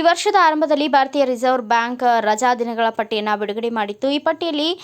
ವರ್ಷದ ಆರಂಭದಲ್ಲಿ ಭಾರತೀಯ ರಿಸರ್ವ್ ಬ್ಯಾಂಕ್ ರಜಾ ದಿನಗಳ ಪಟ್ಟಿಯನ್ನು ಬಿಡುಗಡೆ ಮಾಡಿತ್ತು. ಈ ಪಟ್ಟಿಯಲ್ಲಿ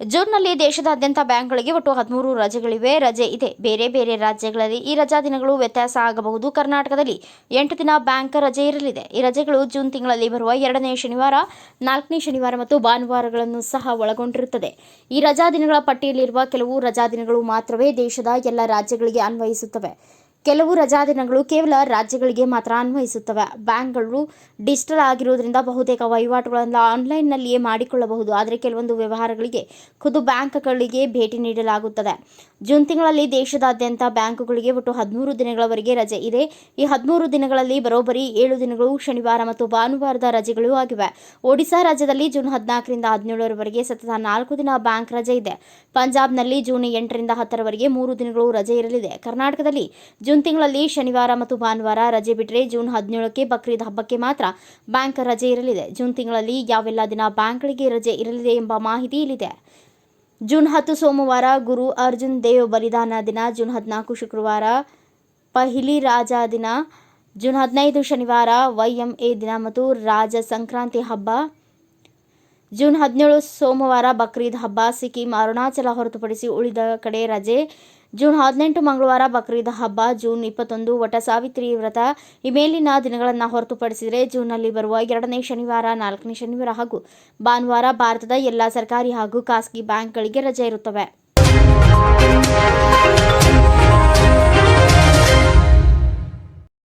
ಜೂನ್ನಲ್ಲಿ ದೇಶದಾದ್ಯಂತ ಬ್ಯಾಂಕ್ಗಳಿಗೆ ಒಟ್ಟು ಹದಿಮೂರು ರಜೆಗಳಿವೆ. ರಜೆ ಇದೆ. ಬೇರೆ ಬೇರೆ ರಾಜ್ಯಗಳಲ್ಲಿ ಈ ರಜಾ ದಿನಗಳು ವ್ಯತ್ಯಾಸ ಆಗಬಹುದು. ಕರ್ನಾಟಕದಲ್ಲಿ ಎಂಟು ದಿನ ಬ್ಯಾಂಕ್ ರಜೆ ಇರಲಿದೆ. ಈ ರಜೆಗಳು ಜೂನ್ ತಿಂಗಳಲ್ಲಿ ಬರುವ ಎರಡನೇ ಶನಿವಾರ, ನಾಲ್ಕನೇ ಶನಿವಾರ ಮತ್ತು ಭಾನುವಾರಗಳನ್ನು ಸಹ ಒಳಗೊಂಡಿರುತ್ತದೆ. ಈ ರಜಾ ದಿನಗಳ ಪಟ್ಟಿಯಲ್ಲಿರುವ ಕೆಲವು ರಜಾ ದಿನಗಳು ಮಾತ್ರವೇ ದೇಶದ ಎಲ್ಲ ರಾಜ್ಯಗಳಿಗೆ ಅನ್ವಯಿಸುತ್ತವೆ. ಕೆಲವು ರಜಾದಿನಗಳು ಕೇವಲ ರಾಜ್ಯಗಳಿಗೆ ಮಾತ್ರ ಅನ್ವಯಿಸುತ್ತವೆ. ಬ್ಯಾಂಕ್ಗಳು ಡಿಜಿಟಲ್ ಆಗಿರುವುದರಿಂದ ಬಹುತೇಕ ವಹಿವಾಟುಗಳನ್ನು ಆನ್ಲೈನ್ನಲ್ಲಿಯೇ ಮಾಡಿಕೊಳ್ಳಬಹುದು. ಆದರೆ ಕೆಲವೊಂದು ವ್ಯವಹಾರಗಳಿಗೆ ಖುದ್ದು ಬ್ಯಾಂಕ್ಗಳಿಗೆ ಭೇಟಿ ನೀಡಲಾಗುತ್ತದೆ. ಜೂನ್ ತಿಂಗಳಲ್ಲಿ ದೇಶದಾದ್ಯಂತ ಬ್ಯಾಂಕುಗಳಿಗೆ ಒಟ್ಟು ಹದಿಮೂರು ದಿನಗಳವರೆಗೆ ರಜೆ ಇದೆ. ಈ ಹದಿಮೂರು ದಿನಗಳಲ್ಲಿ ಬರೋಬ್ಬರಿ ಏಳು ದಿನಗಳು ಶನಿವಾರ ಮತ್ತು ಭಾನುವಾರದ ರಜೆಗಳು ಆಗಿವೆ. ಒಡಿಶಾ ರಾಜ್ಯದಲ್ಲಿ ಜೂನ್ ಹದಿನಾಲ್ಕರಿಂದ ಹದಿನೇಳರವರೆಗೆ ಸತತ ನಾಲ್ಕು ದಿನ ಬ್ಯಾಂಕ್ ರಜೆ ಇದೆ. ಪಂಜಾಬ್ನಲ್ಲಿ ಜೂನ್ ಎಂಟರಿಂದ ಹತ್ತರವರೆಗೆ ಮೂರು ದಿನಗಳು ರಜೆ ಇರಲಿದೆ. ಕರ್ನಾಟಕದಲ್ಲಿ ಜೂನ್ ತಿಂಗಳಲ್ಲಿ ಶನಿವಾರ ಮತ್ತು ಭಾನುವಾರ ರಜೆ ಬಿಟ್ಟರೆ ಜೂನ್ ಹದಿನೇಳಕ್ಕೆ ಬಕ್ರೀದ್ ಹಬ್ಬಕ್ಕೆ ಮಾತ್ರ ಬ್ಯಾಂಕ್ ರಜೆ ಇರಲಿದೆ. ಜೂನ್ ತಿಂಗಳಲ್ಲಿ ಯಾವೆಲ್ಲ ದಿನ ಬ್ಯಾಂಕ್ಗಳಿಗೆ ರಜೆ ಇರಲಿದೆ ಎಂಬ ಮಾಹಿತಿ ಇಲ್ಲಿದೆ. ಜೂನ್ ಹತ್ತು ಸೋಮವಾರ ಗುರು ಅರ್ಜುನ್ ದೇವ್ ಬಲಿದಾನ ದಿನ, ಜೂನ್ ಹದಿನಾಲ್ಕು ಶುಕ್ರವಾರ ಪಹಿಲಿ ರಾಜ ದಿನ, ಜೂನ್ ಹದಿನೈದು ಶನಿವಾರ ವೈಎಂಎ ದಿನ ಮತ್ತು ರಾಜ ಸಂಕ್ರಾಂತಿ ಹಬ್ಬ ಜೂನ್ ಹದಿನೇಳು ಸೋಮವಾರ ಬಕ್ರೀದ್ ಹಬ್ಬ ಸಿಕ್ಕಿಂ ಅರುಣಾಚಲ ಹೊರತುಪಡಿಸಿ ಉಳಿದ ಕಡೆ ರಜೆ. ಜೂನ್ ಹದಿನೆಂಟು ಮಂಗಳವಾರ ಬಕ್ರೀದ್ ಹಬ್ಬ, ಜೂನ್ ಇಪ್ಪತ್ತೊಂದು ವಟ ಸಾವಿತ್ರಿ ವ್ರತ. ಈ ಮೇಲಿನ ದಿನಗಳನ್ನು ಹೊರತುಪಡಿಸಿದರೆ ಜೂನ್ನಲ್ಲಿ ಬರುವ ಎರಡನೇ ಶನಿವಾರ, ನಾಲ್ಕನೇ ಶನಿವಾರ ಹಾಗೂ ಭಾನುವಾರ ಭಾರತದ ಎಲ್ಲ ಸರ್ಕಾರಿ ಹಾಗೂ ಖಾಸಗಿ ಬ್ಯಾಂಕ್ಗಳಿಗೆ ರಜೆ ಇರುತ್ತವೆ.